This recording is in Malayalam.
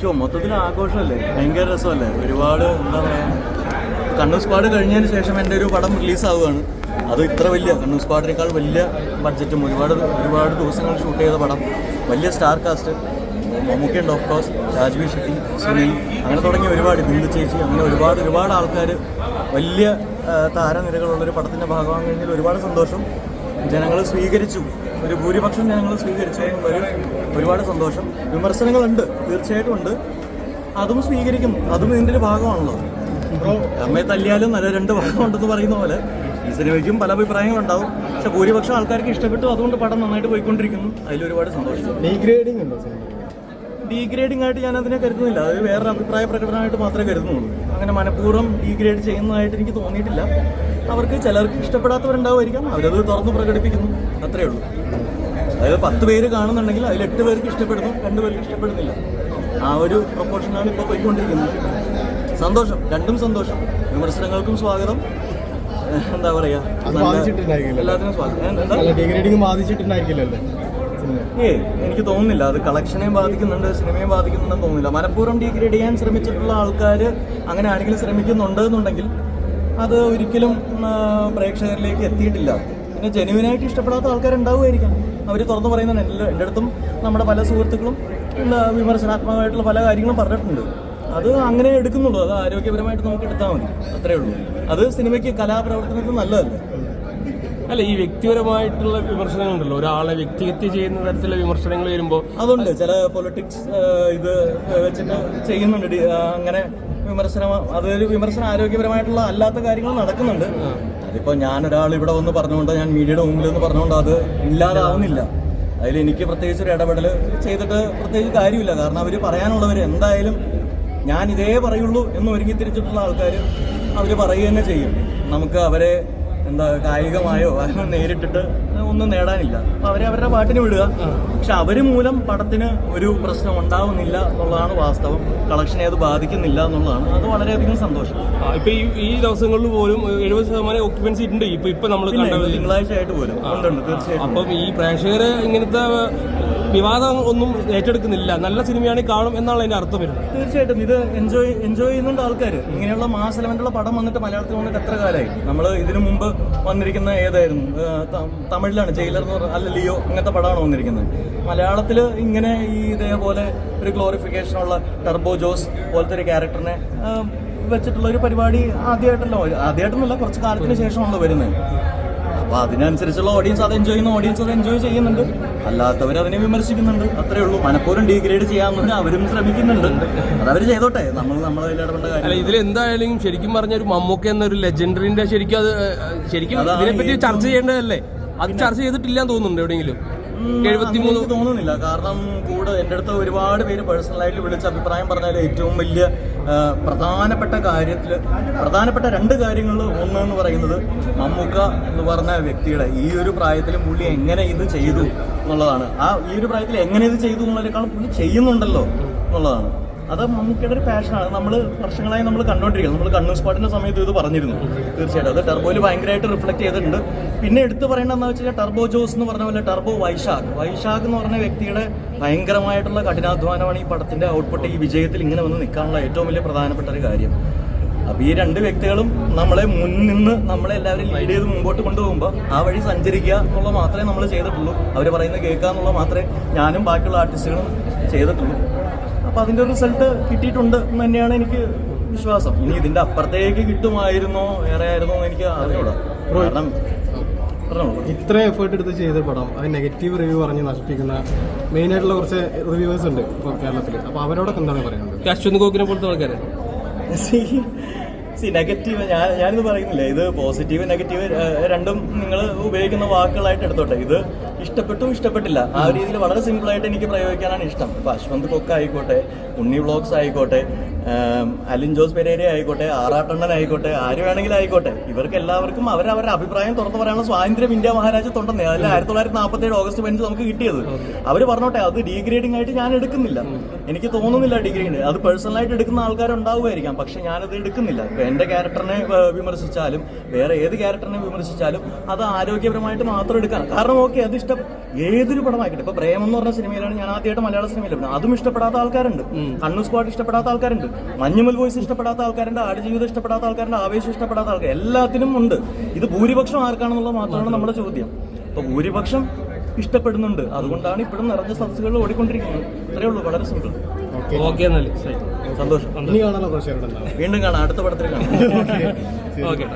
ഷോ മൊത്തത്തിൽ ആഘോഷമല്ലേ ഭയങ്കര രസമല്ലേ ഒരുപാട് എന്താ പറയുക കണ്ണൂർ സ്ക്വാഡ് കഴിഞ്ഞതിന് ശേഷം എന്റെ ഒരു പടം റിലീസാവുകയാണ് അത് ഇത്ര വലിയ കണ്ണൂർ സ്ക്വാഡിനേക്കാൾ വലിയ ബഡ്ജറ്റും ഒരുപാട് ഒരുപാട് ദിവസങ്ങൾ ഷൂട്ട് ചെയ്ത പടം വലിയ സ്റ്റാർ കാസ്റ്റ് മമ്മൂക്കയുണ്ട് ഓഫ് കോഴ്സ് രാജ്വി ഷെട്ടി സുനിൽ അങ്ങനെ തുടങ്ങി ഒരുപാട് ബിന്ദു ചേച്ചി അങ്ങനെ ഒരുപാട് ഒരുപാട് ആൾക്കാർ വലിയ താരനിരകളുള്ളൊരു പടത്തിന്റെ ഭാഗമാകുന്നതിൽ ഒരുപാട് സന്തോഷം ജനങ്ങൾ സ്വീകരിച്ചു. ഒരു ഭൂരിപക്ഷം ജനങ്ങൾ സ്വീകരിച്ചു. ഒരു ഒരുപാട് സന്തോഷം. വിമർശനങ്ങളുണ്ട്. തീർച്ചയായിട്ടും ഉണ്ട്. അതും സ്വീകരിക്കും അതും ഇതിന്റെ ഒരു ഭാഗമാണല്ലോ അമ്മയെ തല്ലിയാലും നല്ല രണ്ട് ഭാഗമുണ്ടെന്ന് പറയുന്ന പോലെ ഈ സിനിമയ്ക്കും പല അഭിപ്രായങ്ങളുണ്ടാവും. പക്ഷെ ഭൂരിപക്ഷം ആൾക്കാർക്ക് ഇഷ്ടപ്പെട്ടു. അതുകൊണ്ട് പടം നന്നായിട്ട് പോയിക്കൊണ്ടിരിക്കുന്നു. അതിൽ ഒരുപാട് സന്തോഷിച്ചു ഡീഗ്രേഡിംഗ് ആയിട്ട് ഞാൻ അതിനെ കരുതുന്നില്ല. അത് വേറൊരു അഭിപ്രായ പ്രകടനമായിട്ട് മാത്രമേ കരുതുന്നുള്ളൂ. അങ്ങനെ മനഃപൂർവം ഡീഗ്രേഡ് ചെയ്യുന്നതായിട്ട് എനിക്ക് തോന്നിയിട്ടില്ല. അവർക്ക് ചിലർക്ക് ഇഷ്ടപ്പെടാത്തവരുണ്ടാവുമായിരിക്കാം. അവരത് തുറന്ന് പ്രകടിപ്പിക്കുന്നു. അത്രേ ഉള്ളൂ. അതായത് പത്ത് പേര് കാണുന്നുണ്ടെങ്കിൽ അതിൽ എട്ട് പേർക്ക് ഇഷ്ടപ്പെടുന്നു രണ്ട് പേർക്ക് ഇഷ്ടപ്പെടുന്നില്ല. ആ ഒരു പ്രൊപ്പോർഷനാണ് ഇപ്പോൾ പോയിക്കൊണ്ടിരിക്കുന്നത്. സന്തോഷം. രണ്ടും സന്തോഷം. വിമർശനങ്ങൾക്കും സ്വാഗതം. എന്താ പറയാ. എല്ലാത്തിനും സ്വാഗതം. ഡീഗ്രേഡിംഗ് ബാധിച്ചിട്ടുണ്ടായിരിക്കില്ലല്ലേ ഏ എനിക്ക് തോന്നുന്നില്ല. അത് കളക്ഷനെ ബാധിക്കുന്നുണ്ട് സിനിമയെ ബാധിക്കുന്നുണ്ടെന്ന് തോന്നുന്നില്ല. മനഃപൂർവം ഡിഗ്രേഡ് ചെയ്യാൻ ശ്രമിച്ചിട്ടുള്ള ആൾക്കാർ അങ്ങനെ ആരെങ്കിലും ശ്രമിക്കുന്നുണ്ട് എന്നുണ്ടെങ്കിൽ അത് ഒരിക്കലും പ്രേക്ഷകരിലേക്ക് എത്തിയിട്ടില്ല. പിന്നെ ജെനുവിനായിട്ട് ഇഷ്ടപ്പെടാത്ത ആൾക്കാരുണ്ടാവുമായിരിക്കാം. അവർ തുറന്നു പറയുന്ന എന്റെ അടുത്തും നമ്മുടെ പല സുഹൃത്തുക്കളും വിമർശനാത്മകമായിട്ടുള്ള പല കാര്യങ്ങളും പറഞ്ഞിട്ടുണ്ട്. അത് അങ്ങനെ എടുക്കുന്നുള്ളൂ. അത് ആരോഗ്യപരമായിട്ട് നമുക്ക് എടുത്താൽ മതി. അത്രേ ഉള്ളൂ. അത് സിനിമയ്ക്ക് കലാപ്രവർത്തനത്തിന് നല്ലതല്ലേ. അല്ല ഈ വ്യക്തിപരമായിട്ടുള്ള വിമർശനങ്ങളുണ്ടല്ലോ. ഒരാളെ വ്യക്തിഹത്യ ചെയ്യുന്ന തരത്തിലുള്ള വിമർശനങ്ങൾ വരുമ്പോൾ അതുണ്ട്. ചില പൊളിറ്റിക്സ് ഇത് വെച്ചിട്ട് ചെയ്യുന്നുണ്ട്. അങ്ങനെ വിമർശനം അതൊരു വിമർശനം ആരോഗ്യപരമായിട്ടുള്ള അല്ലാത്ത കാര്യങ്ങൾ നടക്കുന്നുണ്ട്. അതിപ്പോ ഞാൻ ഒരാൾ ഇവിടെ വന്ന് പറഞ്ഞുകൊണ്ട് ഞാൻ മീഡിയയുടെ മുമ്പിൽ നിന്ന് പറഞ്ഞുകൊണ്ട് അത് ഇല്ലാതാവുന്നില്ല. അതിൽ എനിക്ക് പ്രത്യേകിച്ച് ഒരു ഇടപെടൽ ചെയ്തിട്ട് പ്രത്യേകിച്ച് കാര്യമില്ല. കാരണം അവർ പറയാനുള്ളവർ എന്തായാലും ഞാൻ ഇതേ പറയുള്ളൂ എന്ന് ഒരുങ്ങി തിരിച്ചിട്ടുള്ള ആൾക്കാർ അവർ പറയുക തന്നെ ചെയ്യും. നമുക്ക് അവരെ എന്താ കായികമായോ? അതിനോ നേരിട്ടിട്ട് ഒന്നും നേടാനില്ല. അപ്പൊ അവരെ അവരുടെ പാട്ടിന് വിടുക. പക്ഷെ അവർ മൂലം പടത്തിന് ഒരു പ്രശ്നം ഉണ്ടാവുന്നില്ല എന്നുള്ളതാണ് വാസ്തവം. കളക്ഷനെ അത് ബാധിക്കുന്നില്ല എന്നുള്ളതാണ്. അത് വളരെയധികം സന്തോഷം. ഇപ്പൊ ഈ ഈ ദിവസങ്ങളിൽ പോലും എഴുപത് ശതമാനം ഓക്യുപ്പൻസി ഉണ്ട് ഇപ്പൊ ഇപ്പൊ നമ്മൾ തിങ്കളാഴ്ച ആയിട്ട് പോലും തീർച്ചയായിട്ടും അപ്പം ഈ പ്രേക്ഷകര് ഇങ്ങനത്തെ വിവാദം ഒന്നും ഏറ്റെടുക്കുന്നില്ല. നല്ല സിനിമയാണ് കാണും എന്നാണ് അതിന്റെ അർത്ഥം വരുന്നത്. തീർച്ചയായിട്ടും. ഇത് എൻജോയ് എൻജോയ് ചെയ്യുന്നുണ്ട് ആൾക്കാർ ഇങ്ങനെയുള്ള മാസ് എലമെന്റുള്ള പടം വന്നിട്ട് മലയാളത്തിൽ വന്നിട്ട് എത്ര കാലമായി? നമ്മൾ ഇതിനു മുമ്പ് വന്നിരിക്കുന്ന ഏതായിരുന്നു? തമിഴിലാണ്. ജയിലർ എന്ന് അല്ല ലിയോ അങ്ങനത്തെ പടമാണ് വന്നിരിക്കുന്നത്. മലയാളത്തിൽ ഇങ്ങനെ ഈ ഇതേപോലെ ഒരു ഗ്ലോറിഫിക്കേഷനുള്ള ടർബോ ജോസ് പോലത്തെ ഒരു ക്യാരക്ടറിനെ വെച്ചിട്ടുള്ള ഒരു പരിപാടി ആദ്യമായിട്ടല്ലോ ആദ്യമായിട്ടൊന്നുമല്ല കുറച്ച് കാലത്തിന് ശേഷമാണല്ലോ വരുന്നത്. അപ്പൊ അതിനനുസരിച്ചുള്ള ഓഡിയൻസ് അത് എൻജോയ് ചെയ്യുന്ന ഓഡിയൻസ് അത് എൻജോയ് ചെയ്യുന്നുണ്ട്. അല്ലാത്തവർ അതിനെ വിമർശിക്കുന്നുണ്ട്. അത്രേ ഉള്ളൂ. മനഃപൂർവം ഡീഗ്രേഡ് ചെയ്യാമെന്ന് അവരും ശ്രമിക്കുന്നുണ്ട്. അവർ ചെയ്തോട്ടെ. നമ്മൾ നമ്മളെ ഇടപെടേണ്ട കാര്യം ഇതിൽ എന്തായാലും ശരിക്കും പറഞ്ഞ ഒരു മമ്മൂക്ക എന്നൊരു ലെജൻഡറിന്റെ ശരിക്കും അത് ശരിക്കും അതിനെപ്പറ്റി ഇതിനെപ്പറ്റി ചർച്ച ചെയ്യേണ്ടതല്ലേ? അത് ചർച്ച ചെയ്തിട്ടില്ല തോന്നുന്നുണ്ട് എവിടെയെങ്കിലും? എഴുപത്തിമൂന്ന് തോന്നുന്നില്ല. കാരണം കൂടെ എന്റെ അടുത്ത് ഒരുപാട് പേര് പേഴ്സണലായിട്ട് വിളിച്ച് അഭിപ്രായം പറഞ്ഞാൽ ഏറ്റവും വലിയ പ്രധാനപ്പെട്ട കാര്യത്തിൽ പ്രധാനപ്പെട്ട രണ്ട് കാര്യങ്ങൾ ഒന്ന് എന്ന് പറയുന്നത് മമ്മൂക്ക എന്ന് പറഞ്ഞ വ്യക്തിയുടെ ഈ ഒരു പ്രായത്തിൽ പുള്ളി എങ്ങനെ ഇത് ചെയ്തു എന്നുള്ളതാണ്. ആ ഈ ഒരു പ്രായത്തിൽ എങ്ങനെ ഇത് ചെയ്തു എന്നുള്ളതിനേക്കാളും പുള്ളി ചെയ്യുന്നുണ്ടല്ലോ എന്നുള്ളതാണ്. അത് മമ്മൂക്കയുടെ ഒരു പാഷനാണ് നമ്മൾ വർഷങ്ങളായി നമ്മൾ കണ്ടുകൊണ്ടിരിക്കുന്നത് നമ്മൾ കണ്ണൂർ സ്പോട്ടിന്റെ സമയത്ത് ഇത് പറഞ്ഞിരുന്നു. തീർച്ചയായിട്ടും. അത് ടർബോയിൽ ഭയങ്കരമായിട്ട് റിഫ്ലക്ട് ചെയ്തിട്ടുണ്ട്. പിന്നെ എടുത്തു പറയേണ്ടതെന്ന് വെച്ച് കഴിഞ്ഞാൽ ടർബോ ജോസ് എന്ന് പറഞ്ഞ പോലെ ടർബോ വൈശാഖ്. വൈശാഖ് എന്ന് പറഞ്ഞ വ്യക്തിയുടെ ഭയങ്കരമായിട്ടുള്ള കഠിനാധ്വാനമാണ് ഈ പടത്തിന്റെ ഔട്ട്പുട്ട് ഈ വിജയത്തിൽ ഇങ്ങനെ വന്ന് നിൽക്കാനുള്ള ഏറ്റവും വലിയ പ്രധാനപ്പെട്ട ഒരു കാര്യം. അപ്പൊ ഈ രണ്ട് വ്യക്തികളും നമ്മളെ മുൻനിന്ന് നമ്മളെ എല്ലാവരും ലീഡ് ചെയ്ത് മുമ്പോട്ട് കൊണ്ടുപോകുമ്പോൾ ആ വഴി സഞ്ചരിക്കുക എന്നുള്ളത് മാത്രമേ നമ്മൾ ചെയ്തിട്ടുള്ളൂ. അവർ പറയുന്നത് കേൾക്കുക എന്നുള്ളത് മാത്രമേ ഞാനും ബാക്കിയുള്ള ആർട്ടിസ്റ്റുകളും ചെയ്തിട്ടുള്ളൂ. അപ്പൊ അതിന്റെ റിസൾട്ട് കിട്ടിയിട്ടുണ്ട് എന്ന് തന്നെയാണ് എനിക്ക് വിശ്വാസം. ഇനി ഇതിന്റെ അപ്പുറത്തേക്ക് കിട്ടുമായിരുന്നോ വേറെ ആയിരുന്നോ എന്ന് എനിക്ക് അറിഞ്ഞൂടാ. കാരണം ഇത്ര എഫേർട്ട് എടുത്ത് ചെയ്ത പടം അത് നെഗറ്റീവ് റിവ്യൂ പറഞ്ഞ് നശിപ്പിക്കുന്ന മെയിൻ ആയിട്ടുള്ള കുറച്ച് റിവ്യൂവേഴ്സ് ഉണ്ട് ഇപ്പോൾ കേരളത്തിൽ അപ്പോൾ അവരോടൊക്കെ എന്താണ് പറയുന്നത്? അശ്വന്ത് ഗോകിനെ പോലത്തെ ആൾക്കാരെ. സി നെഗറ്റീവ് ഞാൻ ഞാനിത് പറയുന്നില്ല ഇത് പോസിറ്റീവ് നെഗറ്റീവ് രണ്ടും നിങ്ങൾ ഉപയോഗിക്കുന്ന വാക്കുകളായിട്ട് എടുത്തോട്ടെ. ഇത് ഇഷ്ടപ്പെട്ടു ഇഷ്ടപ്പെട്ടില്ല. ആ ഒരു രീതിയിൽ വളരെ സിമ്പിൾ ആയിട്ട് എനിക്ക് പ്രയോഗിക്കാനാണ് ഇഷ്ടം. ഇപ്പൊ അശ്വന്ത് കൊക്ക ആയിക്കോട്ടെ ഉണ്ണി വ്ളോഗ്സ് ആയിക്കോട്ടെ അലിൻ ജോസ് പെരേര ആയിക്കോട്ടെ ആറാട്ടണ്ണൻ ആയിക്കോട്ടെ ആര് വേണമെങ്കിലും ആയിക്കോട്ടെ. ഇവർക്ക് എല്ലാവർക്കും അവരവരുടെ അഭിപ്രായം തുറന്നു പറയാനുള്ള സ്വാതന്ത്ര്യം ഇന്ത്യ മഹാരാജ്യത്തുണ്ടെന്നേ അതിൽ ആയിരത്തി തൊള്ളായിരത്തി നാൽപ്പത്തി ഏഴ് ഓഗസ്റ്റ് പതിനഞ്ച് നമുക്ക് കിട്ടിയത്. അവർ പറഞ്ഞോട്ടെ അത് ഡീഗ്രേഡിംഗ് ആയിട്ട് ഞാൻ എടുക്കുന്നില്ല. എനിക്ക് തോന്നുന്നില്ല ഡിഗ്രീഡ് അത് പേഴ്സണലായിട്ട് എടുക്കുന്ന ആൾക്കാരുണ്ടാവുമായിരിക്കാം പക്ഷെ ഞാനത് എടുക്കുന്നില്ല. എന്റെ ക്യാരക്ടറിനെ വിമർശിച്ചാലും വേറെ ഏത് ക്യാരക്ടറിനെ വിമർശിച്ചാലും അത് ആരോഗ്യപരമായിട്ട് മാത്രം എടുക്കാം കാരണം ഓക്കെ അത് ഇഷ്ടം ഏതൊരു പടമായിക്കട്ടെ. ഇപ്പൊ പ്രേമം എന്ന് പറഞ്ഞ സിനിമയിലാണ് ഞാൻ ആദ്യമായിട്ട് മലയാള സിനിമയിൽ. അതും ഇഷ്ടപ്പെടാത്ത ആൾക്കാരുണ്ട്. കണ്ണു സ്ക്വാഡ് ഇഷ്ടപ്പെടാത്ത ആൾക്കാരുണ്ട്. മഞ്ഞുമൽ വോയിസ് ഇഷ്ടപ്പെടാത്ത ആൾക്കാരുണ്ട്. ആടുജീവിതം ഇഷ്ടപ്പെടാത്ത ആൾക്കാരുണ്ട്. ആവേശം ഇഷ്ടപ്പെടാത്ത ആൾക്കാർ എല്ലാത്തിനും ഉണ്ട്. ഇത് ഭൂരിപക്ഷം ആർക്കാണെന്നുള്ളത് മാത്രമാണ് നമ്മുടെ ചോദ്യം. അപ്പൊ ഭൂരിപക്ഷം ഇഷ്ടപ്പെടുന്നുണ്ട്. അതുകൊണ്ടാണ് ഇപ്പോഴും നിറഞ്ഞ സദസ്സുകൾ ഓടിക്കൊണ്ടിരിക്കുന്നത്. അത്രേ ഉള്ളൂ. വളരെ സിമ്പിൾ ഓക്കെ. ഓക്കെ എന്നാൽ സന്തോഷം. വീണ്ടും കാണാം. അടുത്ത പടത്തിൽ കാണാം. ഓക്കെ.